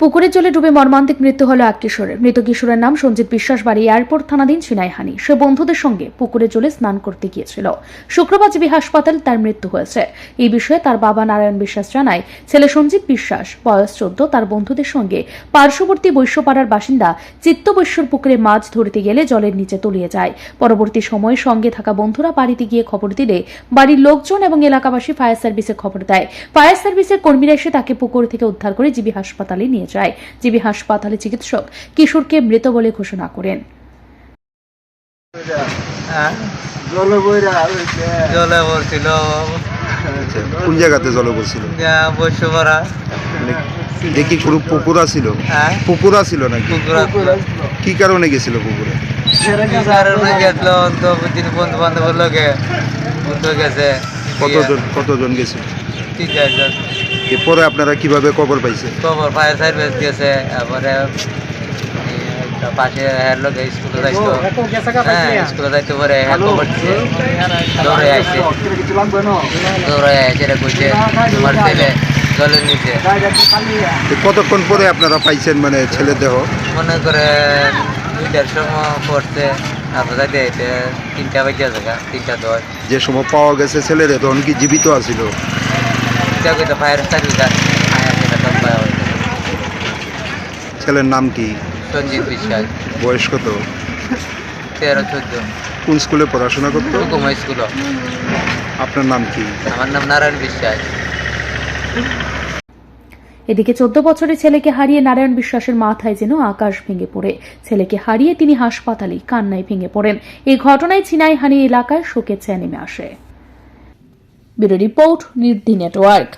পুকুরের জলে ডুবে মর্মান্তিক মৃত্যু হলো এক কিশোরের। মৃত কিশোরের নাম সঞ্জিত বিশ্বাস বাড়ি এয়ারপোর্ট থানাধীন চিনাইহানি সে বন্ধুদের সঙ্গে পুকুরে জলে স্নান করতে গিয়েছিল। শুক্রবার জিবি হাসপাতাল তার মৃত্যু হয়েছে। এই বিষয়ে তার বাবা নারায়ণ বিশ্বাস জানায়, ছেলে সঞ্জিত বিশ্বাস, বয়স চোদ্দ, তার বন্ধুদের সঙ্গে পার্শ্ববর্তী বৈশ্যপাড়ার বাসিন্দা চিত্ত বৈশ্যর পুকুরে মাছ ধরতে গেলে জলের নিচে তলিয়ে যায়। পরবর্তী সময়ে সঙ্গে থাকা বন্ধুরা বাড়িতে গিয়ে খবর দিলে বাড়ির লোকজন এবং এলাকাবাসী ফায়ার সার্ভিসে খবর দেয়। ফায়ার সার্ভিসের কর্মীরা এসে তাকে পুকুর থেকে উদ্ধার করে জিবি হাসপাতালে নিয়ে যায়। জিবি হাসপাতালে চিকিৎসক কিশোরকে মৃত বলে ঘোষণা করেন। জলে বইরা হইছে জলে পড়ছিল কোন জায়গাতে জল পড়ছিল দেখি কোনো পুকুর ছিল? হ্যাঁ। পুকুর ছিল নাকি? পুকুর কি কারণে গেছিল পুকুরে? কারণে গেছিল? তো দিন বন্ধু বান্ধবের লোকে বন্ধু গেছে। কতজন কতজন গেছিল? তিন চারজন। এরপরে আপনারা কীভাবে খবর পাইছে খবর ফায়ার সার্ভিস গেছে তারপরে পাশে হ্যার লোক স্কুলে যাইতো। হ্যাঁ স্কুলে যাইতে পরে হ্যাঁ খবর দিছে দৌড়ে না? দৌড়ে আসছে রে কইছে তোমার ছেলে জলের নিচে কতক্ষণ পরে আপনারা পাইছেন মানে ছেলের দেহ? মনে করে দুইটার সময় পড়ছে তিনটা বাজে জায়গা তিনটা দশ। যে সময় পাওয়া গেছে ছেলের তখন কি জীবিত আছিল? তিনটা কইতে ফায়ার সার্ভিস আয়া সেটা তো পাওয়া হয়েছে ছেলের নাম কি? সঞ্জিত বিশ্বাস। বয়স কত? তেরো চোদ্দ। কোন স্কুলে পড়াশোনা করতো? হুকুমা স্কুল। আপনার নাম কি? আমার নাম নারায়ণ বিশ্বাস। এদিকে চোদ্দ বছরের ছেলেকে হারিয়ে নারায়ণ বিশ্বাসের মাথায় যেন আকাশ ভেঙে পড়ে। ছেলেকে হারিয়ে তিনি হাসপাতালে কান্নায় ভেঙে পড়েন। এই ঘটনায় চিনাইহানি এলাকায় শোকের ছায়া নেমে আসে। ব্যুরো রিপোর্ট নির্ধি নেটওয়ার্ক।